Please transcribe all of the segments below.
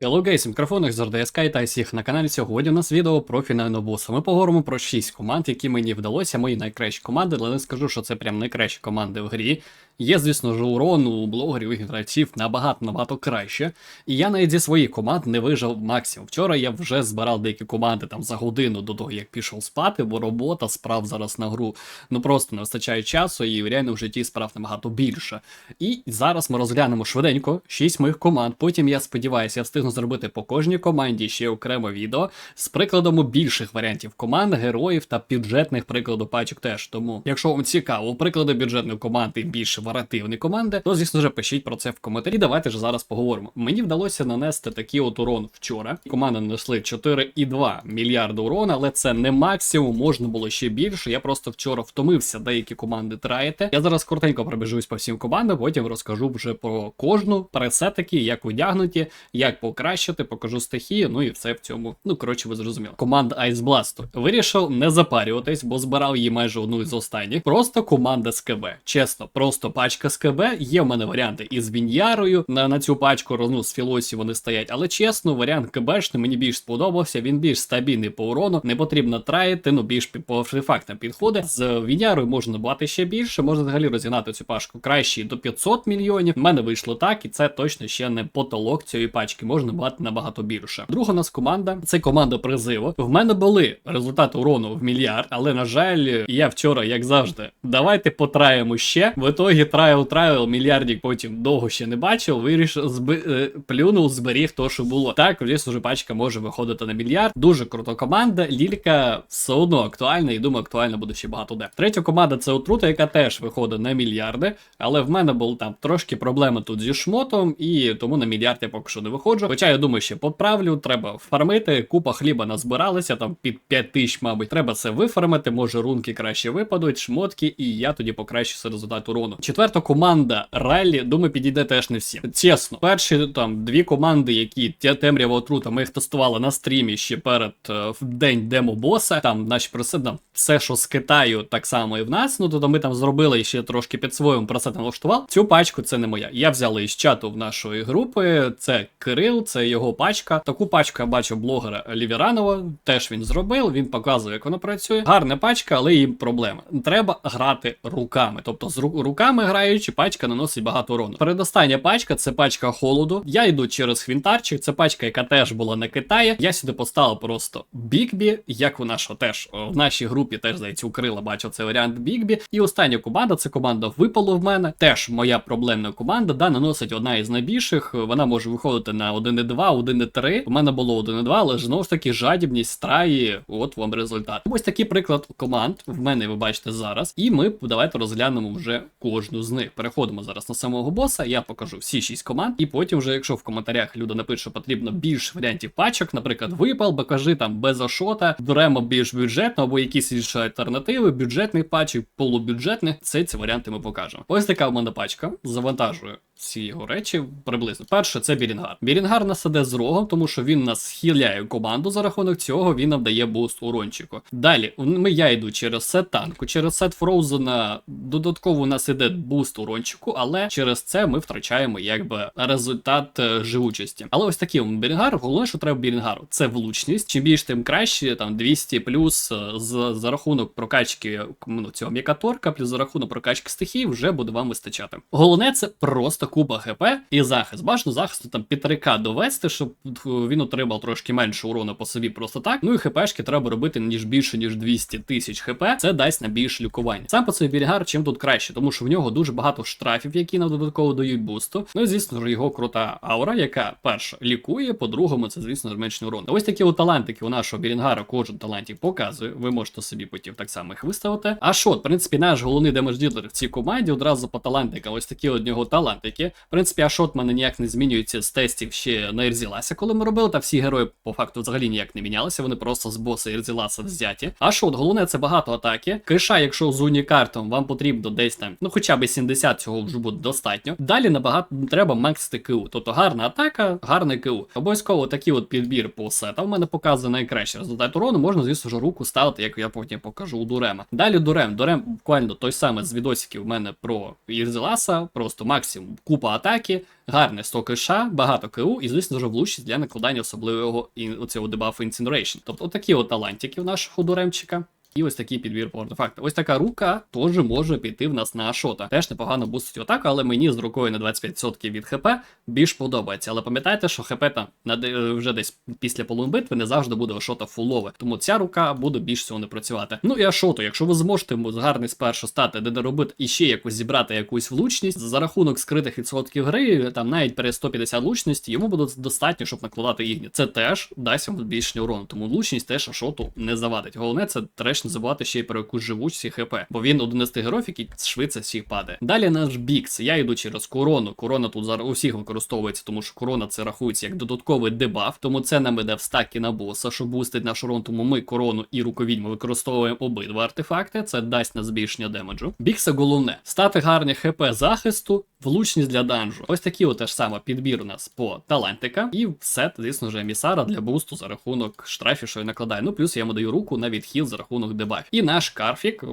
Hello guys, завжди Sky та всіх на каналі. Сьогодні у нас відео про фінального боса. Ми поговоримо про 6 команд, які мені вдалося, мої найкращі команди, але не скажу, що це прям найкращі команди в грі. Є, звісно ж, урон у блогерів і гравців набагато-набагато краще. І я навіть зі своїх команд не вижив максимум. Вчора я вже збирав деякі команди там за годину до того, як пішов спати, бо робота справ зараз на гру ну просто не вистачає часу, і реально в житті справ набагато більше. І зараз ми розглянемо швиденько 6 моїх команд. Потім я сподіваюся, я встигну зробити по кожній команді ще окремо відео з прикладом більших варіантів команд, героїв та бюджетних прикладів пачок теж. Тому, якщо вам цікаво, приклади бюджетної команди і більше варативні команди, то звісно ж пишіть про це в коментарі. Давайте ж зараз поговоримо. Мені вдалося нанести такий от урон вчора. Команди нанесли 4,2 мільярда урона, але це не максимум, можна було ще більше. Я просто вчора втомився деякі команди траїти. Я зараз коротенько пробіжусь по всім командам, потім розкажу вже про кожну пресетики, як одягнуті, як покращити, покажу стихії, ну і все в цьому. Ну коротше, ви зрозуміли. Команда Ice Blast вирішив не запарюватись, бо збирав її майже одну із останніх. Просто команда з КБ. Чесно, просто пачка з КБ. Є в мене варіанти із Віньярою. На, на цю пачку ну, з Філосі вони стоять. Але чесно, варіант КБшний мені більш сподобався. Він більш стабільний по урону. Не потрібно траїти, ну більш по артефактам підходить. З Вінярою можна набувати ще більше. Можна взагалі розігнати цю пачку краще до 500 мільйонів. У мене вийшло так, і це точно ще не потолок цієї пачки. Можна набагати набагато більше. Друга у нас команда це команда призиву. В мене були результати урону в мільярд, але на жаль, я вчора, як завжди, давайте потраємо ще. В ітогі трайл трайл мільярдік потім довго ще не бачив. Вирішив зби... е, плюнув, зберіг то, що було. Так, звісно ж, пачка може виходити на мільярд. Дуже крута команда. Лілька все одно актуальна, і думаю, актуальна буде ще багато де. Третя команда це отрута, яка теж виходить на мільярди. Але в мене були там трошки проблеми тут зі шмотом, і тому на мільярд я поки що не виходжу. Хоча я думаю, ще поправлю, треба фармити. Купа хліба назбиралися, там під 5 тисяч, мабуть. Треба це вифармити. Може рунки краще випадуть, шмотки, і я тоді покращуся результат урону. Четверта команда Раллі, думаю, підійде теж не всі. Чесно, перші там дві команди, які темрява отрута, ми їх тестували на стрімі ще перед е, день демо боса. Там наші там все, що з Китаю, так само і в нас. Ну тобто ми там зробили і ще трошки під своїм пресет налаштував. Цю пачку це не моя. Я взяла із чату в нашої групи. Це Кирил, це його пачка. Таку пачку я бачив блогера Лівіранова. Теж він зробив. Він показує, як вона працює. Гарна пачка, але їм проблема. Треба грати руками. Тобто з ру- руками граючи, пачка наносить багато урону. Передостання пачка це пачка холоду. Я йду через хвінтарчик. Це пачка, яка теж була на Китаї. Я сюди поставив просто Бікбі, як вона що теж в нашій групі теж здається у Крила бачив цей варіант Бікбі. І остання команда це команда випало в мене. Теж моя проблемна команда. Да, наносить одна із найбільших. Вона може виходити на 1.2, 1.3. У мене було 1.2, але ж знову ж таки жадібність страї. От вам результат. Ось такий приклад команд в мене ви бачите зараз. І ми давайте розглянемо вже кожну з них. Переходимо зараз на самого боса. Я покажу всі шість команд, і потім, вже, якщо в коментарях люди напишуть, що потрібно більше варіантів пачок, наприклад, випал, покажи там без ашота, беремо більш бюджетно або якісь інші альтернативи, бюджетних пачок, полубюджетних. Це ці варіанти ми покажемо. Ось така в мене пачка. Завантажую всі його речі приблизно. Перше, це Бірінгар. Бірінгар нас іде з рогом, тому що він нас схиляє команду за рахунок цього, він нам дає буст урончику. Далі, ми, я йду через сет танку, через сет Фроузена додатково у нас іде буст урончику, але через це ми втрачаємо якби результат е, живучості. Але ось такий Бірінгар, головне, що треба Бірінгару, це влучність. Чим більше, тим краще, там 200 плюс е, з, за рахунок прокачки ну, цього м'якаторка, плюс за рахунок прокачки стихій, вже буде вам вистачати. Головне, це просто купа хп і захист. Бажано захисту там під 3К довести, щоб він отримав трошки менше урону по собі просто так. Ну і хпшки треба робити ніж більше, ніж 200 тисяч хп. Це дасть на більш лікування. Сам по собі Бірігар чим тут краще, тому що в нього дуже багато штрафів, які нам додатково дають бусту. Ну і звісно ж його крута аура, яка перша лікує, по-другому, це звісно зменшений урон. Ось такі от талантики у нашого Бірінгара кожен талантів показує. Ви можете собі потім так само їх виставити. А що, в принципі, наш головний демедж-ділер в цій команді одразу по талантикам. Ось такі от нього талантики. В принципі, Ашот мене ніяк не змінюється з тестів ще на Ірзіласа, коли ми робили. Та всі герої по факту взагалі ніяк не мінялися. Вони просто з боса Ірзіласа взяті. Ашот, головне, це багато атаки. Киша, якщо з унікартом вам потрібно десь там, ну хоча б 70 цього вже буде достатньо. Далі набагато треба максити КУ. Тобто гарна атака, гарне КУ. Обов'язково такий от підбір по сетам. В мене показує найкращий результат урону. Можна, звісно ж, руку ставити, як я потім покажу у Дурема. Далі Дурем. Дурем буквально той самий з відосиків в мене про Ірзеласа, просто максимум купа атаки, гарне 100 киша, багато КУ і, звісно, дуже влучність для накладання особливого і оцього дебафу Incineration. Тобто отакі от талантики в нашого дуремчика. І ось такий підбір по артефакту. Ось така рука теж може піти в нас на Ашота. Теж непогано бустить атаку, але мені з рукою на 25% від ХП більш подобається. Але пам'ятайте, що ХП там на вже десь після половини битви не завжди буде Ашота фулове. Тому ця рука буде більш всього не працювати. Ну і Ашоту, якщо ви зможете гарний спершу стати, де доробити і ще якось зібрати якусь влучність за рахунок скритих відсотків гри, там навіть перед 150 влучності, йому буде достатньо, щоб накладати ігні. Це теж дасть йому збільшення урону. Тому влучність теж Ашоту не завадить. Головне, це треш не забувати ще й про якусь живучість ХП, бо він один із тих героїв, який швидше всіх падає. Далі наш бікс. Я йду через корону. Корона тут зараз у всіх використовується, тому що корона це рахується як додатковий дебаф, тому це нам іде в стакі на боса, що бустить наш урон, тому ми корону і руковідьму використовуємо обидва артефакти. Це дасть на збільшення демеджу. Бікса головне стати гарні ХП захисту, влучність для данжу. Ось такий от теж саме підбір у нас по талантика. І сет, звісно ж, емісара для бусту за рахунок штрафів, що я накладаю. Ну плюс я йому даю руку на відхил за рахунок дебафів. І наш карфік,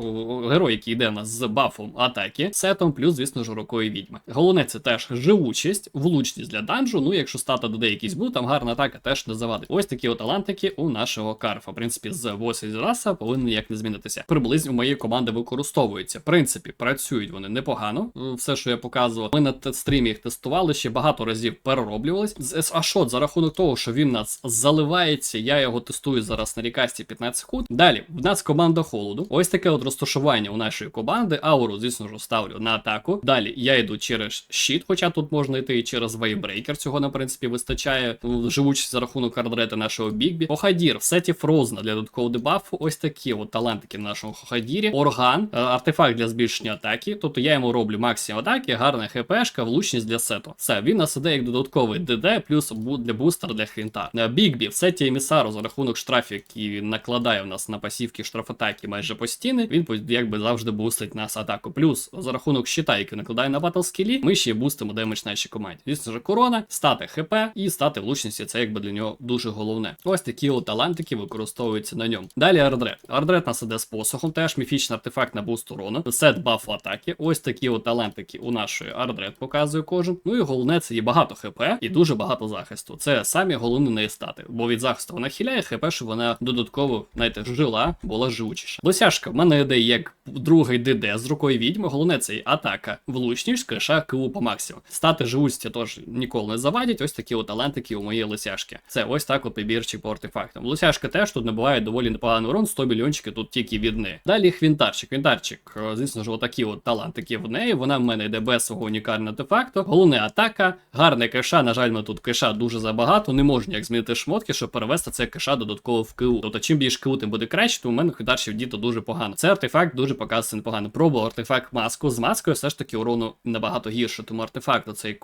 герой, який йде в нас з бафом атаки, сетом, плюс, звісно ж, рукою відьми. Головне, це теж живучість, влучність для данжу. Ну, якщо стата доде якийсь буде, там гарна атака теж не завадить. Ось такі от талантики у нашого карфа. В принципі, з 8 раса повинні ніяк не змінитися. Приблизно у моєї команди використовуються. В принципі, працюють вони непогано. Все, що я показував, ми на те- стрімі їх тестували, ще багато разів перероблювались. З Ашот за рахунок того, що він нас заливається, я його тестую зараз на рікасті 15 секунд. Далі, в нас команда холоду. Ось таке от розташування у нашої команди. Ауру, звісно ж, ставлю на атаку. Далі я йду через щит, хоча тут можна йти і через вейбрейкер. Цього на принципі вистачає. Живучість за рахунок хардрети нашого бікбі. Хохадір в сеті Фрозна для додаткового дебафу. Ось такі от талантики в нашому Хохадірі. Орган, е, артефакт для збільшення атаки. Тобто я йому роблю максимум атаки, гарна хпшка, влучність для сету. Все, він нас як додатковий ДД, плюс для бустера для хвінта. Е, Бікбі в сеті емісару за рахунок штрафів, які накладає в нас на пасівки штрафатаки майже постійно. Він якби завжди бустить нас атаку. Плюс за рахунок щита, який накладає на батл скілі, ми ще бустимо демедж нашій команді. Звісно ж, корона, стати ХП і стати влучності. Це якби для нього дуже головне. Ось такі от талантики використовуються на ньому. Далі ардред. Ардред нас іде з посохом, теж міфічний артефакт на буст урону, сет баф атаки. Ось такі от талантики у нашої ардред показує кожен. Ну і головне, це є багато ХП і дуже багато захисту. Це самі головне неї стати, бо від захисту вона хиляє ХП, щоб вона додатково, знаєте, жила, була живучіша. Досяжка в мене йде як другий ДД з рукою відьми. Головне це і атака, влучність, криша, КУ по максимуму. Стати живучістю теж ніколи не завадять. Ось такі от талантики у моєї лисяшки. Це ось так от підбірчик по артефактам. Лисяшка теж тут набуває доволі непоганий урон, 100 мільйончиків тут тільки від неї. Далі хвінтарчик. Хвінтарчик, е, звісно ж, отакі от талантики в неї. Вона в мене йде без свого унікального артефакту. Головне атака, гарне кеша. На жаль, ми тут кеша дуже забагато. Не можу ніяк змінити шмотки, щоб перевести це кеша додатково в КУ. Тобто, чим більше КУ, тим буде краще, тому в мене хвінтарчик діто дуже погано. Це артефакт дуже показується непогано. Пробував артефакт маску. З маскою все ж таки урону набагато гірше. Тому артефакт, оцей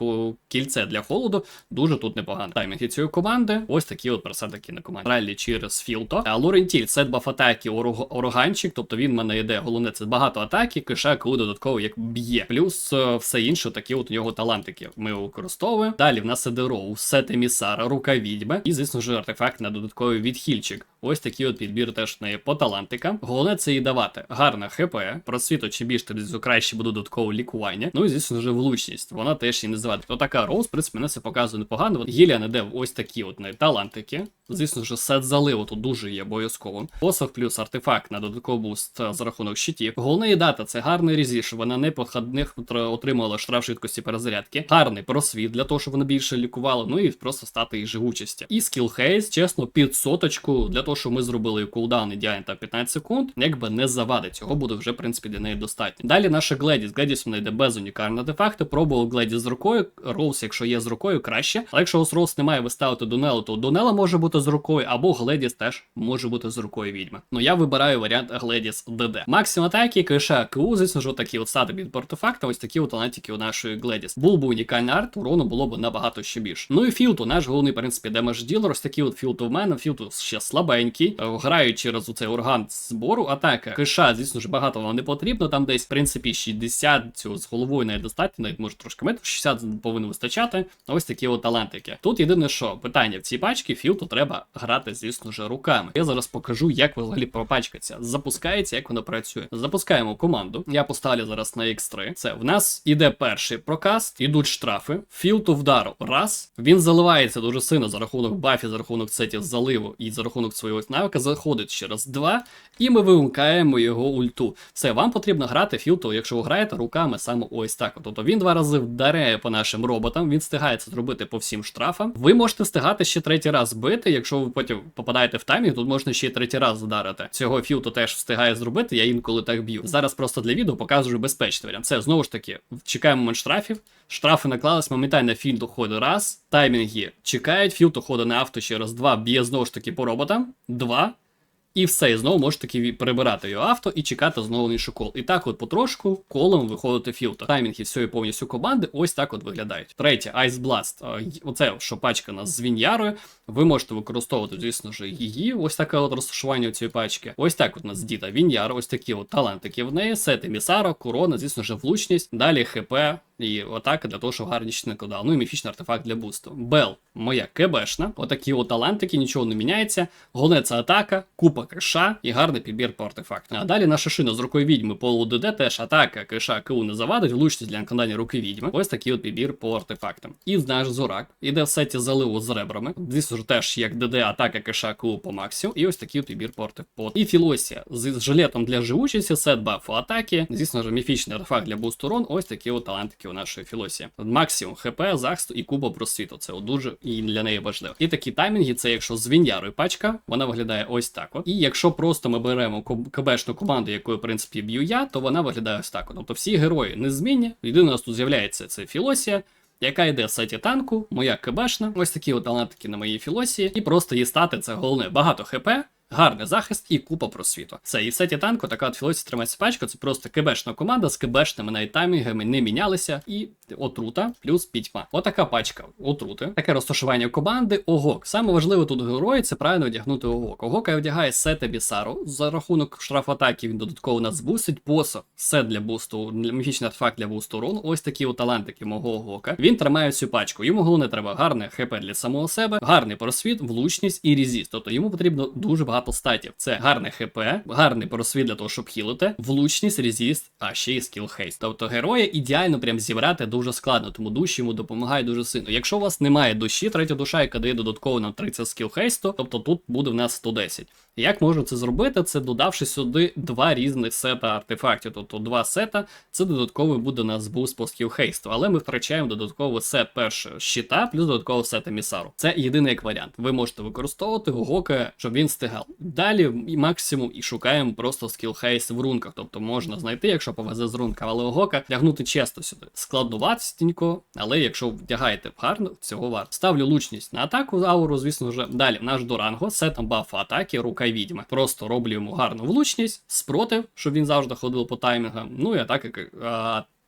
кільце для холоду, дуже тут непогано. Таймінги цієї команди. Ось такі от персентаки на команді. Раллі через філто. А Лорентіль, сет баф атаки, орог- ороганчик, тобто він в мене йде. Головне, це багато атаки, киша, коли додатково як б'є. Плюс е, все інше, такі от у нього талантики. Ми його використовуємо. Далі в нас іде роу, сет емісара, рука відьми. І, звісно ж, артефакт на додатковий відхильчик. Ось такий от підбір теж неї по талантикам. Головне це їй давати гарне ХП, просвіту, чим більше тобі краще буде додаткове лікування. Ну і звісно ж влучність. Вона теж її не звати. То така роуз, в принципі, мене це показує непогано. От Гіліан іде ось такі от в неї талантики. Звісно ж, сет заливу тут дуже є обов'язково. Посох плюс артефакт на додатковий буст за рахунок щитів. Головне її дата це гарний резі, щоб вона не по отримала штраф швидкості перезарядки. Гарний просвіт для того, щоб вона більше лікувала. Ну і просто стати її живучості. І скіл хейс, чесно, під соточку для того, щоб ми зробили кулдаун та 15 секунд, якби не завадить. Цього буде вже, в принципі, для неї достатньо. Далі наша Гледіс. Гледіс вона йде без унікального артефакту. Пробував Гледіс з рукою. Роуз, якщо є з рукою, краще. Але якщо у вас Роуз немає, ви ставите Донелу, то Донела може бути з рукою, або Гледіс теж може бути з рукою відьми. Ну я вибираю варіант Гледіс ДД. Максимум атаки, киша, КУ, звісно ж, такі от стати від артефакта, ось такі от талантики у нашої Гледіс. Був би унікальний арт, урону було б набагато ще більше. Ну і філту, наш головний, в принципі, демедж ділер, ось такі от філту в мене. Філту ще слабенький. е, грають через оцей орган збору атака. Киша, звісно ж, багато вам не потрібно. Там десь, в принципі, 60 цього з головою недостатньо, навіть може трошки метр, 60 повинно вистачати. Ось такі от талантики. Тут єдине, що питання в цій пачці філту треба грати, звісно ж, руками. Я зараз покажу, як взагалі пропачкаться. Запускається, як воно працює. Запускаємо команду. Я поставлю зараз на X3. Це в нас іде перший прокаст, ідуть штрафи. Філту вдару раз. Він заливається дуже сильно за рахунок бафі, за рахунок сетів заливу і за рахунок свого навика. Заходить ще раз два, і ми вимикаємо його ульту. Все, вам потрібно грати філту, якщо ви граєте руками саме ось так. Тобто він два рази вдаряє по нашим роботам, він встигає це зробити по всім штрафам. Ви можете встигати ще третій раз бити, якщо ви потім попадаєте в таймінг, тут можна ще третій раз вдарити. Цього філту теж встигає зробити, я інколи так б'ю. Зараз просто для відео показую безпечний варіант. Це знову ж таки, чекаємо момент штрафів. Штрафи наклались, моментально філд уходить раз. Таймінги чекають, філд уходить на авто ще раз два, б'є знову ж таки по роботам. Два. І все, і знову можете таки перебирати його авто і чекати знову інший кол. І так, от потрошку колом виходити філтер. Таймінги всієї повністю команди ось так от виглядають. Третє, Ice Blast. Е, Оце що пачка нас з віньярою. Ви можете використовувати, звісно ж, її. Ось таке от розташування цієї пачки. Ось так от у нас діта Віньяр, ось такі от талантики в неї, сети Місара, корона, звісно ж, влучність. Далі ХП. І атака для того, щоб гарні щити накладав. Ну і міфічний артефакт для бусту. Бел, моя КБшна. Отакі от талантики, нічого не міняється. Головне це атака, купа киша і гарний підбір по артефакту. А далі наша шина з рукою відьми по УДД теж атака, киша, КУ не завадить, влучність для накладання руки відьми. Ось такий от підбір по артефактам. І наш Зорак іде в сеті заливу з ребрами. Звісно ж, теж як ДД, атака, киша, КУ по максимуму. І ось такий от підбір по артефакту. І філосія з жилетом для живучості, сет бафу атаки. Звісно ж, міфічний артефакт для бусту урон. Ось такі от талантики у нашої філосії. Максимум ХП, захисту і куба просвіту. Це дуже і для неї важливо. І такі таймінги, це якщо з вінярою пачка, вона виглядає ось так. От. І якщо просто ми беремо КБшну команду, якою, в принципі, б'ю я, то вона виглядає ось так. Тобто всі герої незмінні. Єдине, у нас тут з'являється це філосія. Яка йде в сеті танку, моя КБшна, ось такі от талантики на моїй філосії, і просто її стати це головне. Багато ХП, гарний захист і купа просвіту. Це і в сеті танку така от філосія тримається пачка, це просто КБшна команда з КБшними навіть таймінгами не мінялися, і отрута плюс пітьма. Отака пачка отрути, таке розташування команди, огок. Саме важливе тут герої це правильно одягнути огок. Огока вдягає сета бісару. За рахунок штраф атаки він додатково нас бустить. Посох, сет для бусту, міфічний артефакт для бусту урону. Ось такі от талантики мого огока. Він тримає всю пачку. Йому головне треба гарне ХП для самого себе, гарний просвіт, влучність і резіст. Тобто йому потрібно дуже багато статів. Це гарне ХП, гарний просвіт для того, щоб хілити, влучність, резіст, а ще й скіл хейст. Тобто героя ідеально прям зібрати дуже складно, тому душі йому допомагає дуже сильно. Якщо у вас немає душі, третя душа, яка дає додатково на 30 скіл хейсту, тобто тут буде в нас 110. Як можна це зробити? Це додавши сюди два різних сета артефактів. Тобто два сета, це додатковий буде у нас буст по скіл хейсту, але ми втрачаємо додатковий сет першого щита, плюс додатковий сет емісару. Це єдиний як варіант. Ви можете використовувати Гогока, щоб він стигав. Далі максимум і шукаємо просто скіл хейст в рунках. Тобто можна знайти, якщо повезе з рунка, але Гогока тягнути чесно сюди. Складноватістенько, але якщо вдягаєте гарно, цього варто. Ставлю лучність на атаку ауру, звісно вже. Далі наш Доранго, сетом бафа атаки, рука відьми. Просто роблю йому гарну влучність, спротив, щоб він завжди ходив по таймінгам. Ну і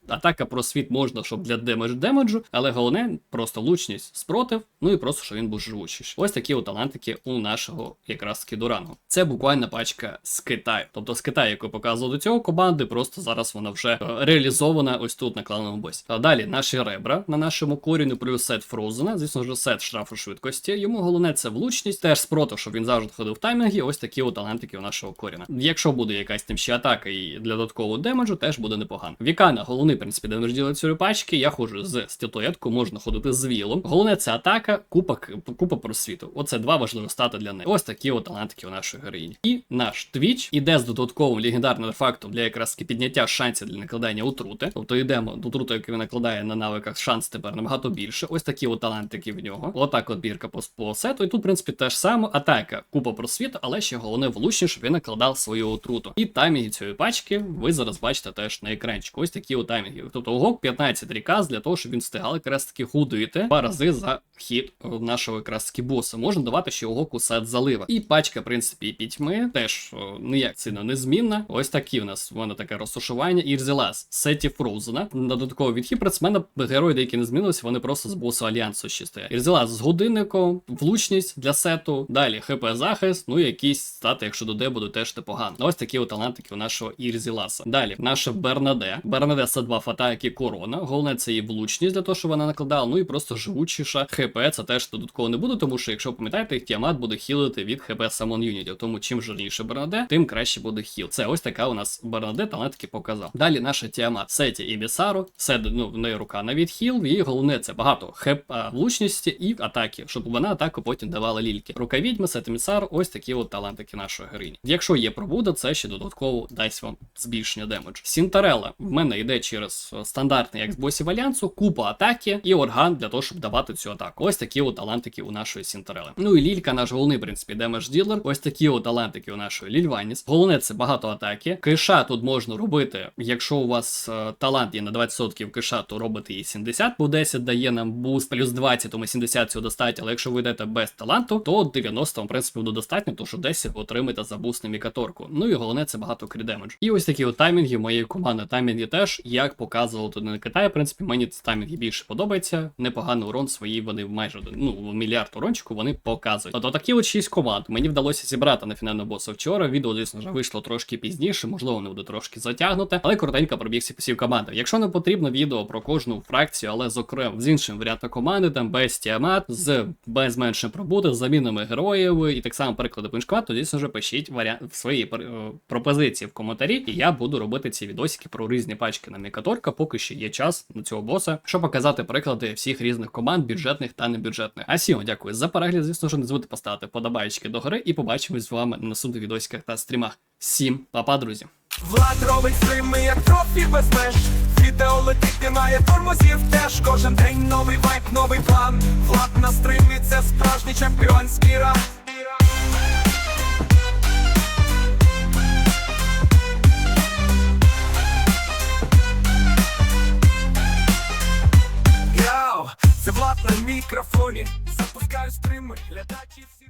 атака. А, Атака просвіт можна, щоб для демедж демеджу, але головне просто лучність спротив, ну і просто, щоб він був живучий. Ось такі от талантики у нашого якраз кідурангу. Це буквально пачка з Китаю. Тобто з Китаю, яку показував до цього команди, просто зараз вона вже е, реалізована ось тут на клановому босі. А далі наші ребра на нашому коріню, плюс сет Фрозена, звісно ж, сет штрафу швидкості. Йому головне це влучність, теж спротив, щоб він завжди ходив в таймінги. Ось такі от талантики у нашого коріна. Якщо буде якась тим ще атака і для додаткового демеджу, теж буде непогано. Вікана, головний, в принципі, демедж ділить цієї пачки. Я ходжу з стілтоєтку, можна ходити з вілом. Головне це атака, купа купа просвіту. Оце два важливі стати для неї. Ось такі от талантики у нашої героїні. І наш твіч іде з додатковим легендарним ефектом для якраз підняття шансів для накладання отрути. Тобто йдемо до отрути, він накладає на навиках, шанс тепер набагато більше. Ось такі от талантики в нього. Отак от бірка по, по сету. І тут, в принципі, теж саме атака, купа просвіту, але ще головне влучніше, щоб він накладав свою отруту. І таймінги цієї пачки ви зараз бачите теж на екранчику. Ось такі от таймінги таймінгів. Тобто логок 15 рікас для того, щоб він встигав якраз таки гудуєте два рази за хід е, нашого якраз таки боса. Можна давати ще логоку сад залива. І пачка, в принципі, пітьми теж о, ніяк сильно незмінна. Ось такі в нас вона таке розташування. Ірзілас сеті Фроузена. На додатковий відхід працмена герої, деякі не змінилися, вони просто з босу альянсу ще стоять. Ірзілас з годинником, влучність для сету, далі ХП захист, ну і якісь стати, якщо доде, буде теж непогано. Ось такі от талантики у нашого Ірзіласа. Далі, наша Бернаде. Бернаде С2 баф атаки корона. Головне це її влучність для того, що вона накладала. Ну і просто живучіша ХП. Це теж додатково не буде, тому що, якщо пам'ятаєте, Тіамат буде хілити від ХП самон юнітів. Тому чим жирніше Бернаде, тим краще буде хіл. Це ось така у нас Бернаде, та вона таки показав. Далі наша Тіамат Сеті і Бісару. Сед, ну, в неї рука на відхіл. Її головне це багато хеп влучності і атаки, щоб вона атаку потім давала лільки. Рука відьми, Сет і Міцар, ось такі от талантики нашої героїні. Якщо є пробуда, це ще додатково дасть вам збільшення демедж. Сінтарела в мене йде через е, стандартний босів альянсу, купа атаки і орган для того, щоб давати цю атаку. Ось такі от талантики у нашої Сінтарели. Ну і лілька, наш головний, в принципі, демедж ділер. Ось такі от талантики у нашої Лільваніс. Головне це багато атаки. Киша тут можна робити, якщо у вас е, талант є на 20% киша, то робите її 70, бо 10 дає нам буст, плюс 20, тому 70 цього достатньо. Але якщо ви йдете без таланту, то 90 вам, в принципі, буде достатньо, тому що 10 отримаєте за буст на мікаторку. Ну і головне це багато крідемедж. І ось такі от таймінги моєї команди. Таймінги теж, як показував тут на Китаї, в принципі, мені ці таймінги більше подобається. Непоганий урон свої вони майже ну, мільярд урончику вони показують. От такі от 6 команд. Мені вдалося зібрати на фінального боса вчора. Відео, звісно ж, вийшло трошки пізніше, можливо, не буде трошки затягнуте, але коротенько пробігся посів команди. Якщо не потрібно відео про кожну фракцію, але зокрема з іншим варіантом команди, там без тіамат, з без меншим пробути, з замінами героїв і так само переклади по іншквад, то звісно ж пишіть варіант свої е, пропозиції в коментарі, і я буду робити ці відосики про різні пачки на Мікаторка, поки ще є час на цього боса, щоб показати приклади всіх різних команд, бюджетних та небюджетних. А всім дякую за перегляд. Звісно ж, не забудьте поставити подобайки до гори і побачимось з вами на наступних відосиках та стрімах. Всім па-па, друзі! Влад робить стрими, як трофі без меж Відео летить, немає тормозів теж Кожен день новий вайп, новий план Влад на стримі, це справжній чемпіонський раунд це влад на мікрофоні. Запускаю стрими, глядачі всі